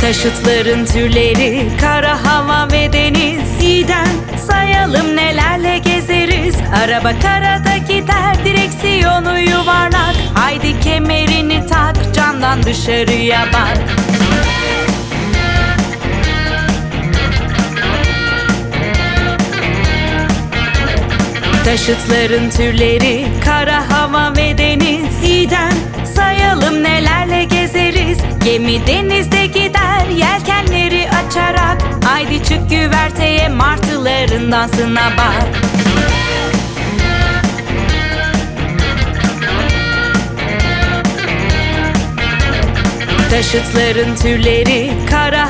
Taşıtların türleri kara hava ve deniz. Giden sayalım nelerle gezeriz. Araba karada gider direksiyonu yuvarlak. Haydi kemerini tak camdan dışarıya bak Taşıtların türleri kara hava ve deniz. Giden sayalım nelerle gezeriz. Gemi denizde gider yelkenleri açarak. Haydi çık güverteye martıların dansına bak. Taşıtların türleri kara